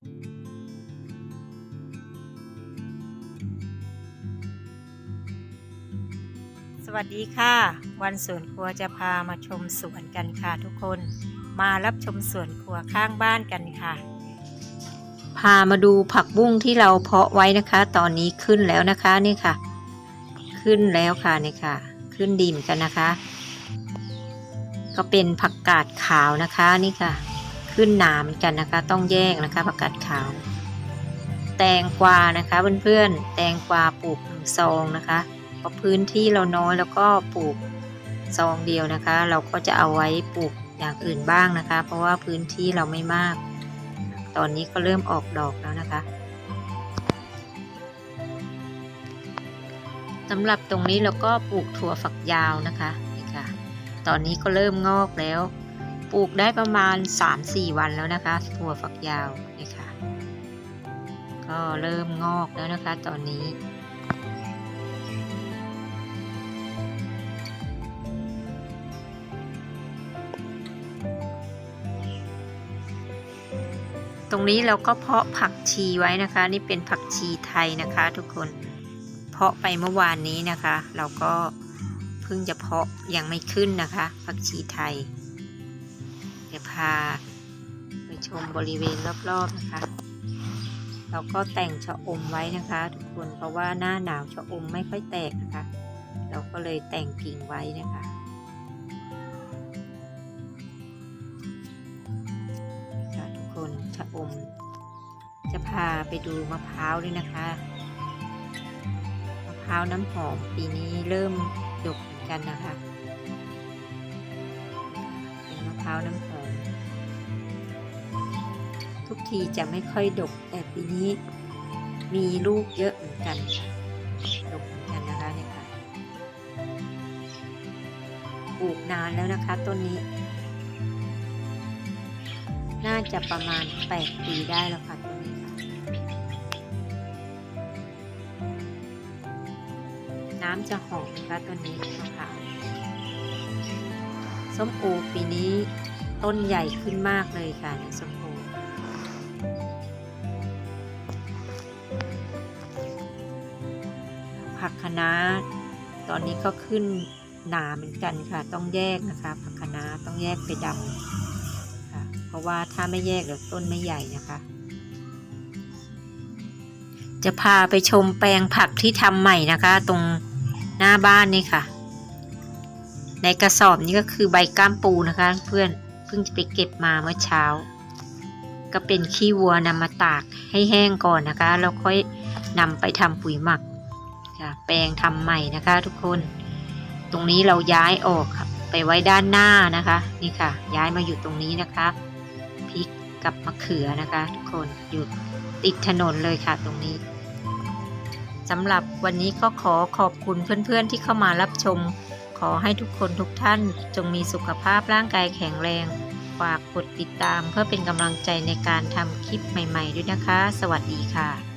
สวัสดีค่ะ วันสวนครัวจะพามาชมสวนกันค่ะทุกคน มารับชมสวนครัวข้างบ้านกันค่ะ พามาดูผักบุ้งที่เราเพาะไว้นะคะ ตอนนี้ขึ้นแล้วนะคะนี่ค่ะ ขึ้นแล้วค่ะนี่ค่ะ ขึ้นดีเหมอนกันนะคะ ก็เป็นผักกาดขาวนะคะนี่ค่ะ ขึ้นหนาเหมือนกันนะคะ ต้องแยกนะคะผักกาดขาว แตงกวานะคะเพื่อนๆแตงกวาปลูกหนึ่งซองนะคะเพราะพื้นที่เราน้อยแล้วก็ปลูกซองเดียวนะคะ เราก็จะเอาไว้ปลูกอย่างอื่นบ้างนะคะ เพราะว่าพื้นที่เราไม่มาก ตอนนี้ก็เริ่มออกดอกแล้วนะคะสำหรับตรงนี้เราก็ปลูกถั่วฝักยาวนะคะนี่ค่ะ ตอนนี้ก็เริ่มงอกแล้ว ปลูกได้ประมาณ 3-4 วันแล้วนะคะ ถั่วฝักยาวนี่ค่ะก็เริ่มงอกแล้วนะคะตอนนี้ตรงนี้เราก็เพาะผักชีไว้นะคะ นี่เป็นผักชีไทยนะคะ ทุกคนเพาะไปเมื่อวานนี้นะคะ เราก็เพิ่งจะเพาะยังไม่ขึ้นนะคะ ผักชีไทย เดี๋ยวพาไปชมบริเวณรอบๆนะคะ เราก็แต่งชะอมไว้นะคะทุกคนเพราะว่าหน้าหนาวชะอมไม่ค่อยแตกนะคะ เราก็เลยแต่งกิ่งไว้นะคะค่ะทุกคนชะอม จะพาไปดูมะพร้าวด้วยนะคะมะพร้าวน้ำหอมปีนี้เริ่มดกเหมือนกันนะคะเป็นมะพร้าวน้ำหอม ทุกทีจะไม่ค่อยดก แต่ปีนี้มีลูกเยอะเหมือนกันดกเหมือนกันนะคะเนี่ยค่ะปลูกนานแล้วนะคะต้นนี้ น่าจะประมาณ 8 ปีได้แล้วค่ะตัวนี้ค่ะ น้ำจะหอมนะคะตัวนี้มะพร้าวส้มโอปีนี้ต้นใหญ่ขึ้นมากเลยค่ะในส้มโอ ผักคะน้าตอนนี้ก็ขึ้นหนาเหมือนกันค่ะ ต้องแยกนะคะผักคะน้าต้องแยกไปดำค่ะ เพราะว่าถ้าไม่แยกเดี๋ยวต้นไม่ใหญ่นะคะ จะพาไปชมแปลงผักที่ทำใหม่นะคะ ตรงหน้าบ้านนี่ค่ะ ในกระสอบนี้ก็คือใบก้ามปูนะคะ เพื่อนเพิ่งจะไปเก็บมาเมื่อเช้า ก็เป็นขี้วัวนำมาตากให้แห้งก่อนนะคะ แล้วค่อยนำไปทำปุ๋ยหมักค่ะแปลงทำใหม่นะคะทุกคน ตรงนี้เราย้ายออกค่ะไปไว้ด้านหน้านะคะ นี่ค่ะ ย้ายมาอยู่ตรงนี้นะคะพริกกับมะเขือนะคะ ทุกคนอยู่ติดถนนเลยค่ะตรงนี้สำหรับวันนี้ก็ขอขอบคุณเพื่อนๆที่เข้ามารับชม ขอให้ทุกคนทุกท่านจงมีสุขภาพร่างกายแข็งแรง ฝากกดติดตามเพื่อเป็นกำลังใจในการทำคลิปใหม่ ๆ ด้วยนะคะ สวัสดีค่ะ